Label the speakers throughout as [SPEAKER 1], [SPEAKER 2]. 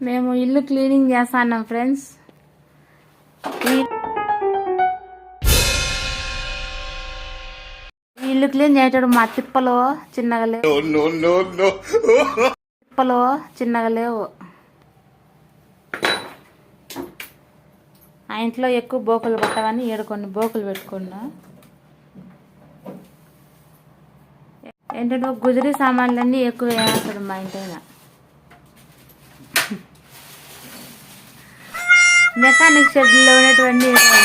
[SPEAKER 1] మేము ఇల్లు క్లీనింగ్ చేస్తున్నాం ఫ్రెండ్స్ ఇల్లు క్లీన్ చేయటం మా తిప్పలు చిన్నగా లేవు. తిప్పలు చిన్నగా లేవు. ఆ ఇంట్లో ఎక్కువ బోకులు పట్టవని ఏడు కొన్ని బోకులు పెట్టుకున్నా. ఏంటంటే గుజరీ సామాన్లన్నీ ఎక్కువ వేస్తాడు మా ఇంటి మెకానిక్ షెడ్లో ఉన్నటువంటి ఉంటాయి.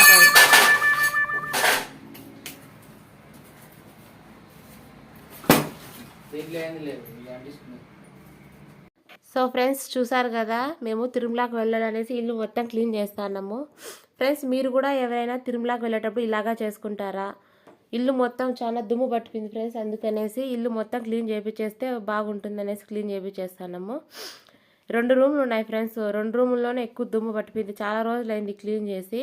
[SPEAKER 1] సో ఫ్రెండ్స్ చూసారు కదా మేము తిరుమలకి వెళ్ళాలనేసి ఇల్లు మొత్తం క్లీన్ చేస్తున్నాము ఫ్రెండ్స్ మీరు కూడా ఎవరైనా తిరుమలకి వెళ్ళేటప్పుడు ఇలాగా చేసుకుంటారా? ఇల్లు మొత్తం చాలా దుమ్ము పట్టుకుంది ఫ్రెండ్స్ అందుకనేసి ఇల్లు మొత్తం క్లీన్ చేపించేస్తే బాగుంటుంది అనేసి క్లీన్ చేపించేస్తున్నాము రెండు రూమ్లు ఉన్నాయి ఫ్రెండ్స్. రెండు రూముల్లోనే ఎక్కువ దుమ్ము పట్టిపోయింది. చాలా రోజులు అయింది క్లీన్ చేసి.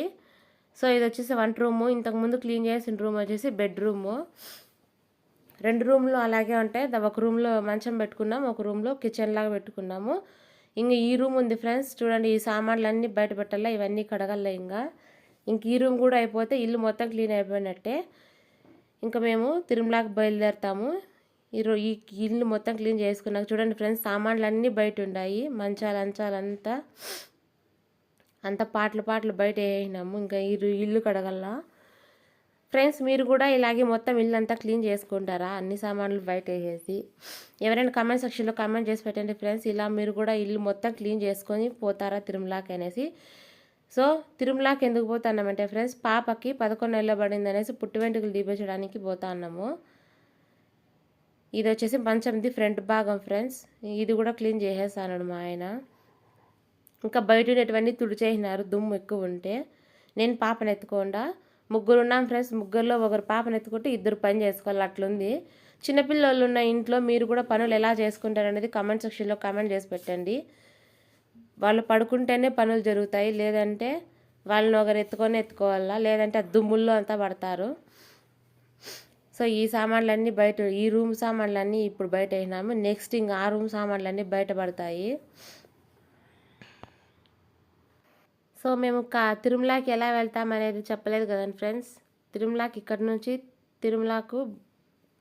[SPEAKER 1] సో ఇది వచ్చేసి వంట రూము. ఇంతకుముందు క్లీన్ చేసిన రూమ్ వచ్చేసి బెడ్రూము రెండు రూమ్లు అలాగే ఉంటాయి. ఒక రూమ్లో మంచం పెట్టుకున్నాం ఒక రూమ్లో కిచెన్ లాగా పెట్టుకున్నాము. ఇంకా ఈ రూమ్ ఉంది ఫ్రెండ్స్. చూడండి ఈ సామాన్లు అన్నీ బయట పెట్టాలా? ఇవన్నీ కడగల్లా ఇంకా? ఇంక ఈ రూమ్ కూడా అయిపోతే ఇల్లు మొత్తం క్లీన్ అయిపోయినట్టే. ఇంకా మేము తిరుమలకి బయలుదేరుతాము. ఈరోజు ఈ ఇల్లు మొత్తం క్లీన్ చేసుకున్నాక చూడండి ఫ్రెండ్స్ సామాన్లు అన్నీ బయట ఉన్నాయి మంచాలు అంచాలంతా అంత పాటలు పాటలు బయట వేసినాము. ఇంకా ఈ ఇల్లు కడగల్లా. ఫ్రెండ్స్ మీరు కూడా ఇలాగే మొత్తం ఇల్లు అంతా క్లీన్ చేసుకుంటారా? అన్ని సామాన్లు బయట వేసేసి. ఎవరైనా కమెంట్ సెక్షన్లో కమెంట్ చేసి పెట్టండి ఫ్రెండ్స్. ఇలా మీరు కూడా ఇల్లు మొత్తం క్లీన్ చేసుకొని పోతారా తిరుమలకి అనేసి. సో తిరుమలకి ఎందుకు పోతున్నామంటే ఫ్రెండ్స్ పాపకి పదకొండు నెలలు పడింది అనేసి పుట్టి వెంట్రుకలు పోతా పోతున్నాము. ఇది వచ్చేసి మంచంది ఫ్రంట్ భాగం ఫ్రెండ్స్. ఇది కూడా క్లీన్ చేసేసాను మా ఆయన. ఇంకా బయట ఉండేటివన్నీ తుడిచేసినారు దుమ్ము ఎక్కువ ఉంటే. నేను పాపను ఎత్తుకోండా ముగ్గురు ఉన్నాం ఫ్రెండ్స్ ముగ్గురులో ఒకరు పాపను ఎత్తుకుంటే ఇద్దరు పని చేసుకోవాలి అట్లుంది. చిన్నపిల్లలు ఉన్న ఇంట్లో మీరు కూడా పనులు ఎలా చేసుకుంటారనేది కమెంట్ కామెంట్ సెక్షన్లో కామెంట్ చేసి పెట్టండి. వాళ్ళు పడుకుంటేనే పనులు జరుగుతాయి లేదంటే వాళ్ళని ఒకరు ఎత్తుకొని ఎత్తుకోవాలా లేదంటే ఆ దుమ్ముల్లో అంతా పడతారు. సో ఈ సామాన్లన్నీ బయట ఈ రూమ్ సామాన్లన్నీ ఇప్పుడు బయట వేసినాము నెక్స్ట్ ఇంకా ఆ రూమ్ సామాన్లన్నీ బయట పడతాయి సో మేము కా తిరుమలకి ఎలా వెళ్తాం అనేది చెప్పలేదు కదండి ఫ్రెండ్స్. తిరుమలకి ఇక్కడ నుంచి తిరుమలకు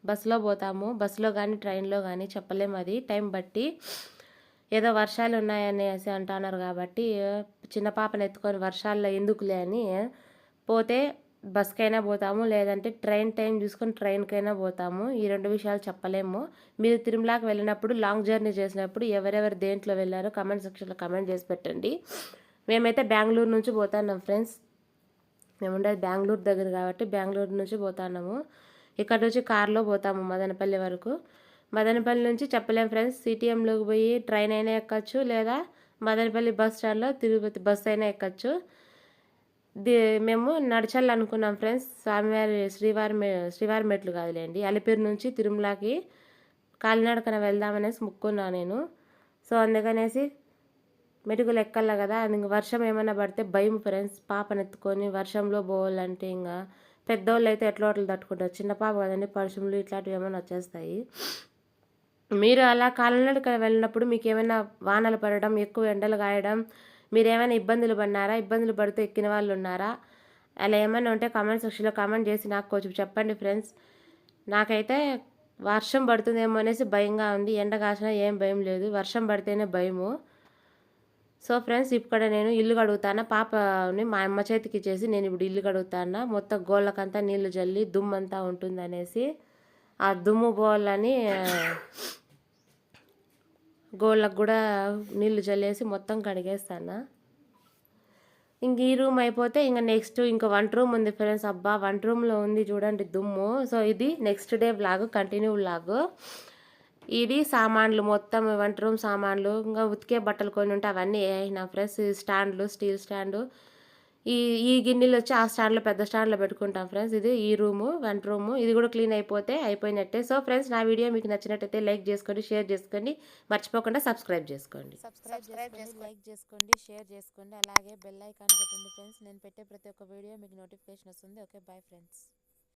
[SPEAKER 1] బస్సులో పోతాము. బస్సులో కానీ ట్రైన్లో కానీ చెప్పలేము అది. టైం బట్టి ఏదో వర్షాలు ఉన్నాయనేసి అంటున్నారు కాబట్టి చిన్న పాపను ఎత్తుకొని వర్షాల్లో ఎందుకులే అని పోతే బస్కైనా పోతాము లేదంటే ట్రైన్ టైం చూసుకొని ట్రైన్కైనా పోతాము. ఈ రెండు విషయాలు చెప్పలేము. మీరు తిరుమలకి వెళ్ళినప్పుడు లాంగ్ జర్నీ చేసినప్పుడు ఎవరెవరు దేంట్లో వెళ్ళారో కమెంట్ సెక్షన్లో కమెంట్ చేసి పెట్టండి. మేమైతే బెంగళూరు నుంచి పోతున్నాం ఫ్రెండ్స్. మేము ఉండేది బెంగళూరు దగ్గర కాబట్టి బెంగళూరు నుంచి పోతున్నాము. ఇక్కడ నుంచి కారులో పోతాము మదనపల్లి వరకు. మదనపల్లి నుంచి చెప్పలేము ఫ్రెండ్స్. సిటీఎంలోకి పోయి ట్రైన్ అయినా ఎక్కచ్చు లేదా మదనపల్లి బస్ స్టాండ్లో తిరుపతి బస్ అయినా ఎక్కచ్చు. మేము నడచాలనుకున్నాం ఫ్రెండ్స్. స్వామివారి శ్రీవారి శ్రీవారి మెట్లు కాదులేండి. అలిపిరి నుంచి తిరుమలకి కాలినడకన వెళ్దామనేసి ముక్కున్నా నేను. సో అందుకనేసి మెటుకులు ఎక్కల్లా కదా. అది ఇంక వర్షం ఏమైనా పడితే భయం ఫ్రెండ్స్. పాపను ఎత్తుకొని వర్షంలో పోవాలంటే ఇంకా పెద్దోళ్ళు అయితే ఎట్లా అట్లా తట్టుకుంటారు. చిన్న పాప కదండి పరిశ్రమలు ఇట్లాంటివి ఏమైనా వచ్చేస్తాయి. మీరు అలా కాలినడక వెళ్ళినప్పుడు మీకు ఏమైనా వానలు పడడం ఎక్కువ ఎండలు కాయడం మీరేమైనా ఇబ్బందులు పడినారా? ఇబ్బందులు పడుతూ ఎక్కిన వాళ్ళు ఉన్నారా? అలా ఏమైనా ఉంటే కామెంట్ సెక్షన్లో కామెంట్ చేసి నాకు కొంచెం చెప్పండి ఫ్రెండ్స్. నాకైతే వర్షం పడుతుందేమో అనేసి భయంగా ఉంది. ఎండ కాసినా ఏం భయం లేదు. వర్షం పడితేనే భయము. సో ఫ్రెండ్స్ ఇక్కడ నేను ఇల్లు కడుగుతాను పాపని మా అమ్మ చేతికి ఇచ్చేసి నేను ఇప్పుడు ఇల్లు కడుగుతాను మొత్తం గోళ్ళకంతా నీళ్ళు జల్లి దుమ్ము అంతా ఆ దుమ్ము పోవాలని గోళ్ళకు కూడా నీళ్ళు జల్లేసి మొత్తం కడిగేస్తాను? ఇంక ఈ రూమ్ అయిపోతే ఇంకా నెక్స్ట్ ఇంకా వంట రూమ్ ఉంది ఫ్రెండ్స్ అబ్బా వంట రూమ్లో ఉంది చూడండి దుమ్ము. సో ఇది next day blog continue blog ఇది సామాన్లు మొత్తం వంట రూమ్ సామాన్లు ఇంకా ఉతికే బట్టలు కొన్ని ఉంటే అవన్నీ నా ఫ్రెండ్స్ స్టాండ్లు స్టీల్ స్టాండ్. ఈ ఈ గిన్నెలు వచ్చి ఆ స్టాండ్లో పెద్ద స్టాండ్లో పెట్టుకుంటాం ఫ్రెండ్స్. ఇది ఈ రూము వంట రూము. ఇది కూడా క్లీన్ అయిపోతే అయిపోయినట్టే. సో ఫ్రెండ్స్ నా వీడియో మీకు నచ్చినట్టయితే లైక్ చేసుకోండి షేర్ చేసుకోండి. మర్చిపోకుండా సబ్స్క్రైబ్ చేసుకోండి.
[SPEAKER 2] సబ్స్క్రైబ్ చేసుకోండి లైక్ చేసుకోండి షేర్ చేసుకోండి. అలాగే బెల్ ఐకాన్ కొట్టండి ఫ్రెండ్స్. నేను పెట్టే ప్రతి ఒక్క వీడియో మీకు నోటిఫికేషన్ వస్తుంది. Okay bye friends.